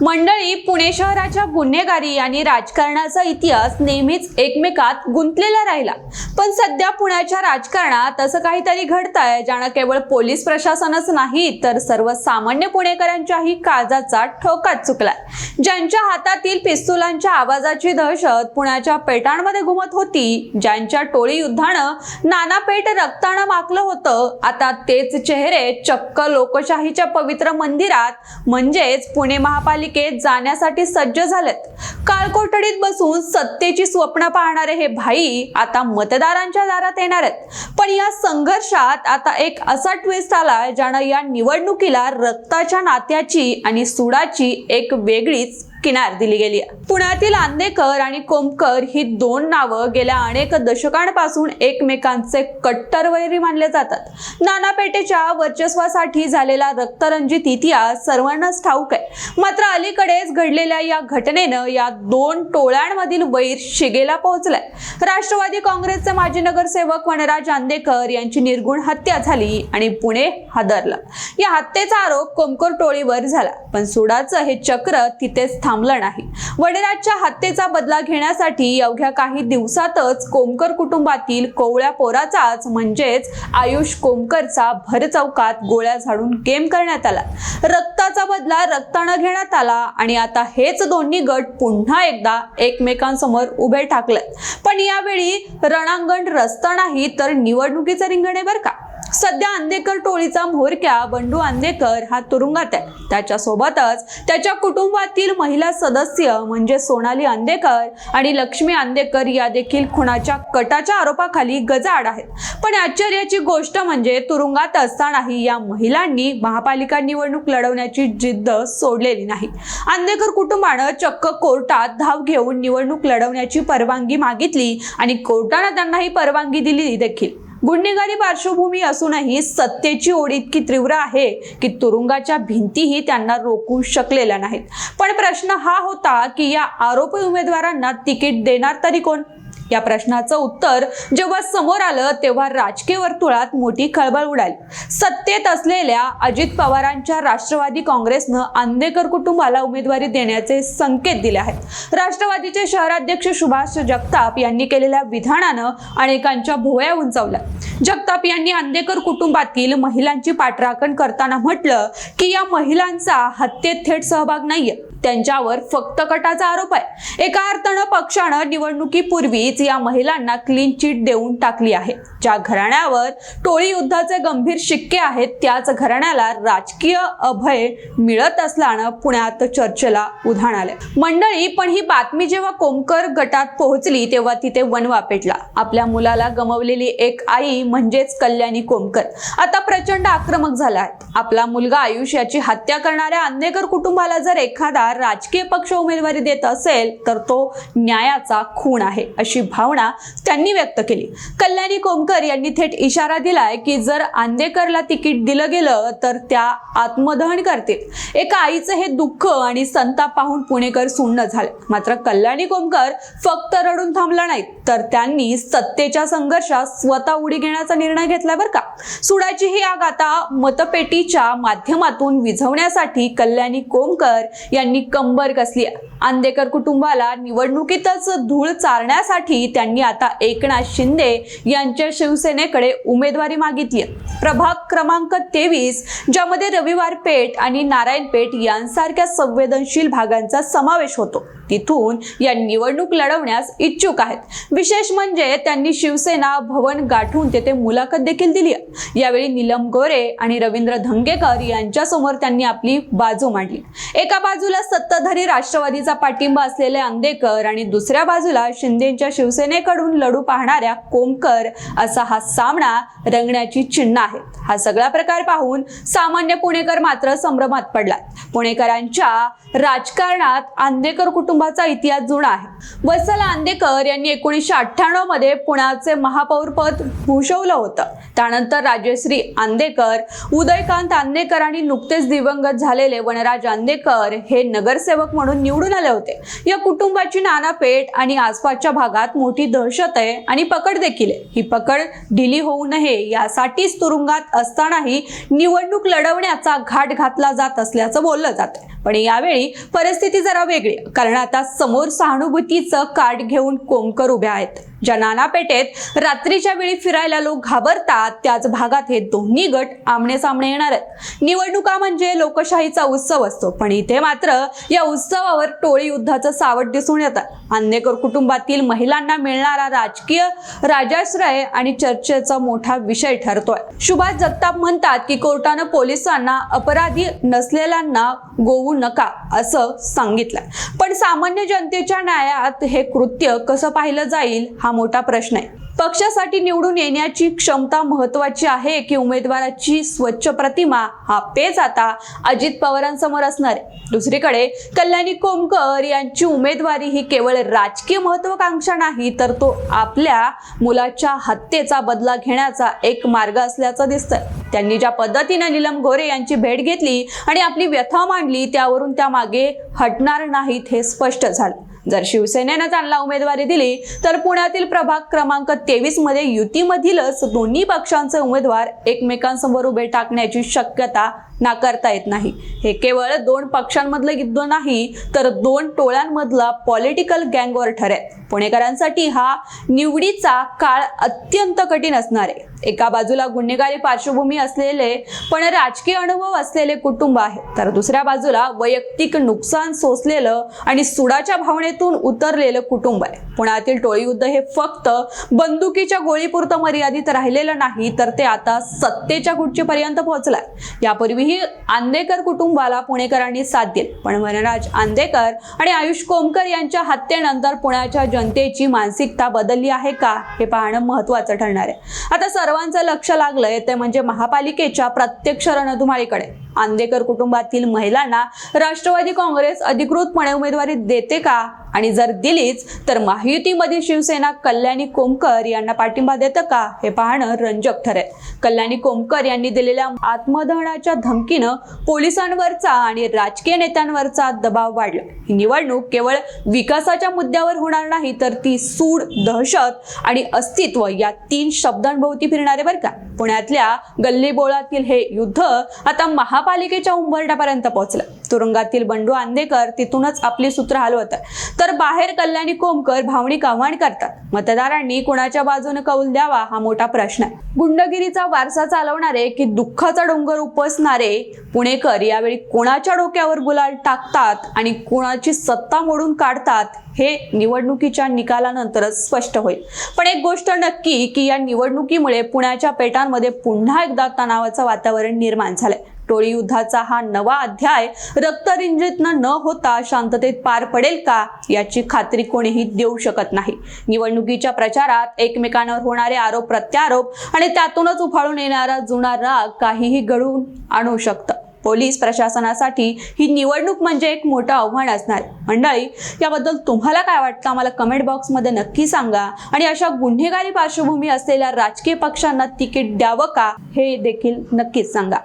मंडळी पुणे शहराच्या गुन्हेगारी आणि राजकारणाचा इतिहास नेहमीच एकमेकात गुंतलेला राहिला. पण सध्या पुण्याच्या राजकारणात असं काहीतरी घडतंय ज्यानं केवळ पोलीस प्रशासनच नाही तर सर्वसामान्य पुणेकरांच्याही काळजाचा ठोकाच चुकलाय. ज्यांच्या हातातील पिस्तुलांच्या आवाजाची दहशत पुण्याच्या पेटांमध्ये घुमत होती ज्यांच्या टोळी युद्धानं नाना पेट रक्तानं माकलं होतं आता तेच चेहरे चक्क लोकशाहीच्या पवित्र मंदिरात म्हणजेच पुणे महापालिका महापालिकेत जाण्यासाठी सज्ज झालेत. काळकोठडीत बसून सत्तेची स्वप्न पाहणारे हे भाई आता मतदारांच्या दारात येणार आहेत. पण या संघर्षात आता एक असा ट्विस्ट आला ज्यानं या निवडणुकीला रक्ताच्या नात्याची आणि सुडाची एक वेगळीच किनार दिली गेली आहे. पुण्यातील आंदेकर आणि कोमकर ही दोन नावं गेल्या अनेक दशकांपासून एकमेकांचे कट्टर वैरी मानले जातात. नाना पेठेच्या वर्चस्वासाठी झालेला रक्तरंजित इतिहास सर्वांनाच ठाऊक आहे. मात्र अलीकडेच घडलेल्या या घटनेनं या दोन टोळ्यांमधील वैर शिगेला पोहोचलाय. राष्ट्रवादी काँग्रेसचे माजी नगरसेवक वनराज आंदेकर यांची निर्गुण हत्या झाली आणि पुणे हादरलं. या हत्येचा आरोप कोमकर टोळीवर झाला पण सुडाचं हे चक्र तिथेच थांबलं नाही. वडराजच्या हत्येचा बदला घेण्यासाठी अवघ्या काही दिवसातच कोमकर कुटुंबातील कोवळ्या पोराचाच म्हणजेच आयुष कोमकरचा भर चौकात गोळ्या झाडून गेम करण्यात आला. रक्ताचा बदला रक्तानं घेण्यात आला आणि आता हेच दोन्ही गट पुन्हा एकदा एकमेकांसमोर उभे ठाकले पण यावेळी रणांगण रस्ता नाही तर निवडणुकीचं रिंगणे बर बरं का? सध्या आंदेकर टोळीचा म्होरक्या बंडू आंदेकर हा तुरुंगात आहे. त्याच्या सोबतच त्याच्या कुटुंबातील महिला सदस्य म्हणजे सोनाली आंदेकर आणि लक्ष्मी आंदेकर या देखील खुनाच्या कटाच्या आरोपाखाली गजाआड आहेत. पण आश्चर्याची गोष्ट म्हणजे तुरुंगात असतानाही या महिलांनी महापालिका निवडणूक लढवण्याची जिद्द सोडलेली नाही. आंदेकर कुटुंबानं चक्क कोर्टात धाव घेऊन निवडणूक लढवण्याची परवानगी मागितली आणि कोर्टानं त्यांना ही परवानगी दिली देखील. गुन्हेगारी पार्श्वभूमी असूनही सत्तेची ओढ इतकी तीव्र आहे की तुरुंगाच्या भिंतीही त्यांना रोखू शकलेल्या नाहीत. पण प्रश्न हा होता की या आरोपी उमेदवारांना तिकीट देणार तरी कोण? या प्रश्नाचं उत्तर जेव्हा समोर आलं तेव्हा राजकीय वर्तुळात मोठी खळबळ उडाली. सत्तेत असलेल्या अजित पवारांच्या राष्ट्रवादी काँग्रेसनं आंदेकर कुटुंबाला उमेदवारी देण्याचे संकेत दिले आहेत. राष्ट्रवादीचे शहराध्यक्ष सुभाष जगताप यांनी केलेल्या विधानानं अनेकांच्या भोवया उंचावल्या. जगताप यांनी आंदेकर कुटुंबातील महिलांची पाठराखण करताना म्हटलं की या महिलांचा हत्येत थेट सहभाग नाहीये. त्यांच्यावर फक्त कटाचा आरोप आहे. एका अर्थानं पक्षानं निवडणुकीपूर्वीच या महिलांना क्लीन चिट देऊन टाकली आहे. ज्या घराण्यावर टोळी युद्धाचे गंभीर शिक्के आहेत त्याच घराण्याला राजकीय अभय मिळत असल्यानं पुण्यात चर्चेला उधाण आले मंडळी पण ही बातमी जेव्हा कोमकर गटात पोहोचली तेव्हा तिथे वनवा पेटला. आपल्या मुलाला गमवलेली एक आई म्हणजेच कल्याणी कोमकर. आता प्रचंड आक्रमक झाला आहे. आपला मुलगा आयुष याची हत्या करणाऱ्या अन्नेकर कुटुंबाला जर एखादा राजकीय पक्ष उमेदवारी देत असेल तर तो न्यायाचा खून आहे अशी भावना त्यांनी व्यक्त केली. कल्याणी कोमकर यांनी थेट इशारा दिलाय की जर आंदेकरला तिकीट दिलं गेलं तर त्या आत्मदहन करतील. एका आईचं हे दुःख आणि संताप पाहून पुणेकर सुन्न झाले. मात्र कल्याणी कोमकर फक्त रडून थांबला नाहीत तर त्यांनी सत्तेच्या संघर्षात स्वतः उडी घेण्याचा निर्णय घेतलाय बरं का. सुडाची ही आग आता मतपेटीच्या माध्यमातून विझवण्यासाठी कल्याणी कोमकर यांनी कंबर कसली? आंदेकर कुटुंबाला निवडणुकीतच धूळ चारण्यासाठी त्यांनी आता एकनाथ शिंदे यांच्या शिवसेनेकडे उमेदवारी मागितली प्रभाग क्रमांक तेवीस ज्यामध्ये रविवार पेठ आणि नारायण पेठ यांसारख्या संवेदनशील भागांचा समावेश होतो. तिथून या निवडणूक लढवण्यास इच्छुक आहेत. विशेष म्हणजे त्यांनी शिवसेना भवन गाठून तेथे मुलाखत देखील दिली यावेळी नीलम गोरे आणि रवींद्र धंगेकर यांच्यासमोर त्यांनी आपली बाजू मांडली. एका बाजूला सत्ताधारी राष्ट्रवादीचा पाठिंबा असलेले अंदेकर आणि दुसऱ्या बाजूला शिंदेच्या शिवसेनेकडून लढू पाहणाऱ्या कोमकर असा हा सामना रंगण्याची चिन्ह आहेत हा सगळा प्रकार पाहून सामान्य पुणेकर मात्र संभ्रमात पडलात पुणेकरांच्या राजकारणात आंदेकर कुटुंबाचा इतिहास जुना आहे. वत्सल आंदेकर यांनी एकोणीसशे अठ्ठ्याण्णवमध्ये पुण्याचे महापौरपद भूषवलं होतं. त्यानंतर राजश्री आंदेकर उदयकांत आंदेकर आणि नुकतेच दिवंगत झालेले वनराज आंदेकर हे नगरसेवक म्हणून निवडून आले होते. या कुटुंबाची नानापेठ आणि आसपासच्या भागात मोठी दहशत आहे आणि पकड देखील आहे. ही पकड ढिली होऊ नये यासाठीच तुरुंगात असतानाही निवडणूक लढवण्याचा घाट घातला जात असल्याचं बोललं जातं पण यावेळी परिस्थिती जरा वेगळी. कारण आता समोर सहानुभूतीचं कार्ड घेऊन कोमकर उभ्या आहेत. ज्या नानापेठेत रात्रीच्या वेळी फिरायला लोक घाबरतात त्याच भागात हे दोन्ही गट आमने सामने येणार आहेत. निवडणुका म्हणजे लोकशाहीचा उत्सव असतो पण इथे मात्र या उत्सवावर टोळी युद्धाचं सावट दिसून येतात आंदेकर कुटुंबातील महिलांना मिळणारा राजकीय राजाश्रय आणि चर्चेचा मोठा विषय ठरतोय. सुभाष जगताप म्हणतात की कोर्टानं पोलिसांना अपराधी नसलेल्यांना गोवू नका असं सांगितलंय. पण सामान्य जनतेच्या न्यायात हे कृत्य कसं पाहिलं जाईल हा मोठा प्रश्न आहे. पक्षासाठी निवडून येण्याची क्षमता महत्वाची आहे की उमेदवाराची स्वच्छ प्रतिमा? हा पेच आता अजित पवारांसमोर असणार आहे. दुसरीकडे कल्याणी कोमकर यांची उमेदवारी ही केवळ राजकीय महत्वाकांक्षा नाही तर तो आपल्या मुलाच्या हत्येचा बदला घेण्याचा एक मार्ग असल्याचं दिसतंय. त्यांनी ज्या पद्धतीने नीलम गोरे यांची भेट घेतली आणि आपली व्यथा मांडली त्यावरून त्या मागे हटणार नाहीत हे स्पष्ट झालं. जर शिवसेनेनं त्यांना उमेदवारी दिली तर पुण्यातील प्रभाग क्रमांक तेवीसमध्ये युतीमधीलच दोन्ही पक्षांचे उमेदवार एकमेकांसमोर उभे टाकण्याची शक्यता नाकारता येत नाही. हे केवळ दोन पक्षांमधलं युद्ध नाही तर दोन टोळ्यांमधला पॉलिटिकल गँगवर ठरेल. पुणेकरांसाठी हा निवडीचा काळ अत्यंत कठीण असणार आहे. एका बाजूला गुन्हेगारी पार्श्वभूमी असलेले पण राजकीय अनुभव असलेले कुटुंब आहे. तर दुसऱ्या बाजूला वैयक्तिक नुकसान सोसलेलं आणि सुडाच्या भावनेतून उतरलेलं कुटुंब आहे. पुण्यातील टोळी युद्ध हे फक्त बंदुकीच्या गोळीपुरतं मर्यादित राहिलेलं नाही तर ते आता सत्तेच्या गुटचीपर्यंत पोहोचलाय. यापूर्वीही आंदेकर कुटुंबाला पुणेकरांनी साथ दिली. पण वनराज आंदेकर आणि आयुष कोमकर यांच्या हत्येनंतर पुण्याच्या जनतेची मानसिकता बदलली आहे का हे पाहणं महत्वाचं ठरणार आहे. आता सर्वांचं लक्ष लागलंय ते म्हणजे महापालिकेच्या प्रत्यक्ष रणधुमाळीकडे. आंदेकर कुटुंबातील महिलांना राष्ट्रवादी काँग्रेस अधिकृतपणे उमेदवारी देते का? आणि जर दिलीच तर महायुतीमध्ये शिवसेना कल्याणी कोमकर यांना पाठिंबा देतं का? हे पाहणं रंजक ठरेल. कल्याणी कोमकर यांनी दिलेल्या आत्मदहनाच्या धमकीनं पोलिसांवरचा आणि राजकीय नेत्यांवरचा दबाव वाढला. ही निवडणूक केवळ विकासाच्या मुद्द्यावर होणार नाही तर ती सूड दहशत आणि अस्तित्व या तीन शब्दांभोवती फिरणारे बरं का? पुण्यातल्या गल्लीबोळातील हे युद्ध आता महा महापालिकेच्या उंबरठ्यापर्यंत पोहोचलं. तुरुंगातील बंडू आंदेकर तिथूनच आपली सूत्र हलवत आहे तर बाहेर कल्याणी कोमकर भावनिक आव्हान करतात. मतदारांनी कुणाच्या बाजूने कौल द्यावा हा मोठा प्रश्न आहे. गुंडगिरीचा वारसा चालवणारे की दुःखाचा डोंगर उपसणारे पुणेकर यावेळी कोणाच्या डोक्यावर गुलाल टाकतात आणि कोणाची सत्ता मोडून काढतात हे निवडणुकीच्या निकालानंतरच स्पष्ट होईल. पण एक गोष्ट नक्की की या निवडणुकीमुळे पुण्याच्या पेटांमध्ये पुन्हा एकदा तणावाचं वातावरण निर्माण झालंय. टोळी युद्धाचा हा नवा अध्याय रक्तरिंजितनं न होता शांततेत पार पडेल का याची खात्री कोणीही देऊ शकत नाही. निवडणुकीच्या प्रचारात एकमेकांवर होणारे आरोप प्रत्यारोप आणि त्यातूनच उफाळून येणारा जुना राग काहीही घडवून आणू शकतं. पोलीस प्रशासनासाठी ही निवडणूक म्हणजे एक मोठं आव्हान असणार. मंडळी याबद्दल तुम्हाला काय वाटतं? आम्हाला कमेंट बॉक्समध्ये नक्की सांगा. आणि अशा गुन्हेगारी पार्श्वभूमी असलेल्या राजकीय पक्षांना तिकीट द्यावं का? हे देखील नक्कीच सांगा.